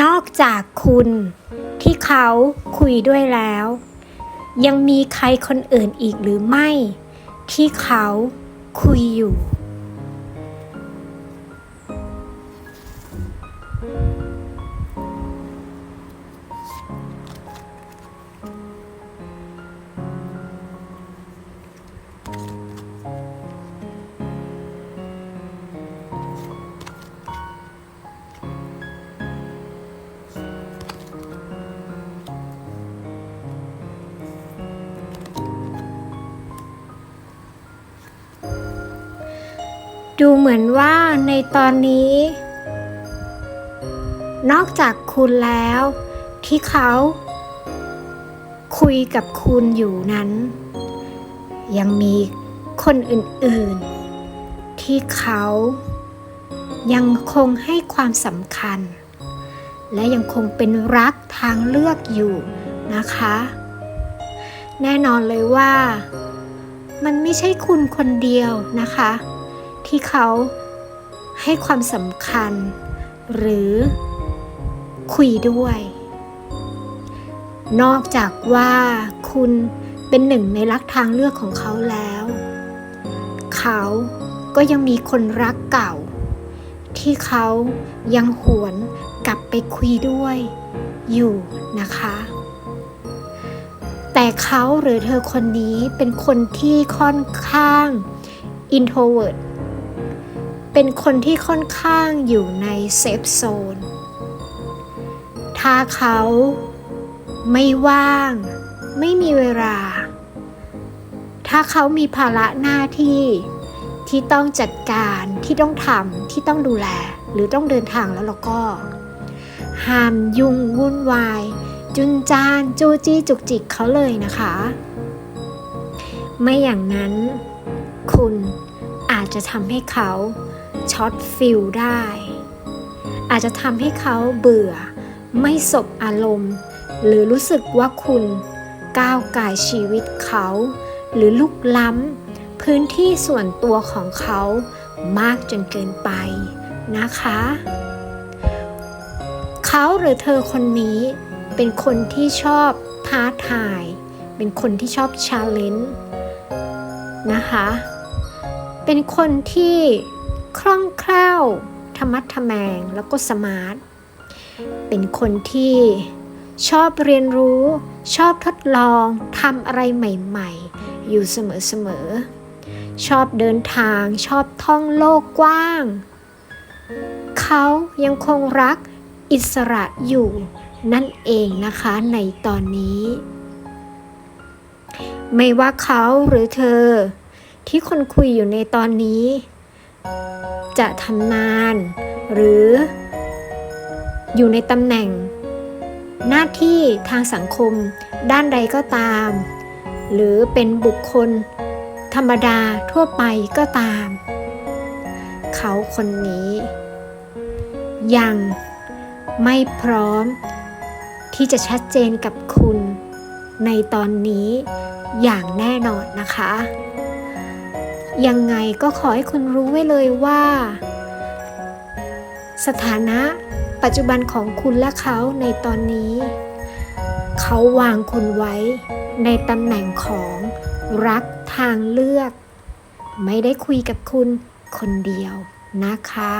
นอกจากคุณที่เขาคุยด้วยแล้ว ยังมีใครคนอื่นอีกหรือไม่ ที่เขาคุยอยู่ ดูเหมือนว่าในตอนนี้ นอกจากคุณแล้ว ที่เขา คุยกับคุณอยู่นั้น ยังมีคนอื่น ๆ ที่เขายังคงให้ความสำคัญ และยังคงเป็นรักทางเลือกอยู่นะคะ แน่นอนเลยว่า มันไม่ใช่คุณคนเดียวนะคะ ที่เขาให้ความสำคัญ หรือคุยด้วย นอกจากว่าคุณเป็นหนึ่งในรักทางเลือกของเขาแล้ว เขาก็ยังมีคนรักเก่า ที่เขายังหวนกลับไปคุยด้วยอยู่นะคะ แต่เขาหรือเธอคนนี้เป็นคนที่ค่อนข้าง introvert เป็นคนที่ค่อนข้างอยู่ในเซฟโซน ถ้าเขาไม่ว่าง ไม่มีเวลา ถ้าเขามีภาระหน้าที่ที่ต้องจัดการที่ต้องทำที่ต้องดูแล หรือต้องเดินทางแล้วเราก็ห้ามยุ่งวุ่นวาย จุนจานจูจี้จุกจิกเขาเลยนะคะ ไม่อย่างนั้น คุณอาจจะทำให้เขา ช็อตฟิลได้ อาจจะทำให้เขาเบื่อ ไม่สบอารมณ์ หรือรู้สึกว่าคุณก้าวไกายชีวิตเขา หรือลุกล้ำพื้นที่ส่วนตัวของเขามากจนเกินไปนะคะ เขาหรือเธอคนนี้เป็นคนที่ชอบท้าทาย เป็นคนที่ชอบชาเลนจ์นะคะ เป็นคนที่ คล่องแคล่วธรรมัดทแมงแล้วก็สมาร์ท เป็นคนที่ชอบเรียนรู้ ชอบทดลองทำอะไรใหม่ๆ อยู่เสมอๆ ชอบเดินทาง ชอบท่องโลกกว้าง เขายังคงรักอิสระอยู่นั่นเองนะคะในตอนนี้ ไม่ว่าเขาหรือเธอที่คนคุยอยู่ในตอนนี้ จะทำงาน หรือ อยู่ในตำแหน่ง หน้าที่ทางสังคม ด้านใดก็ตาม หรือเป็นบุคคล ธรรมดาทั่วไปก็ตาม เขาคนนี้ ยังไม่พร้อม ที่จะชัดเจนกับคุณในตอนนี้อย่างแน่นอนนะคะ ยังไงก็ขอให้คุณรู้ไว้เลยว่า สถานะปัจจุบันของคุณและเขาในตอนนี้ เขาวางคุณไว้ในตำแหน่งของรักทางเลือก ไม่ได้คุยกับคุณคนเดียวนะคะ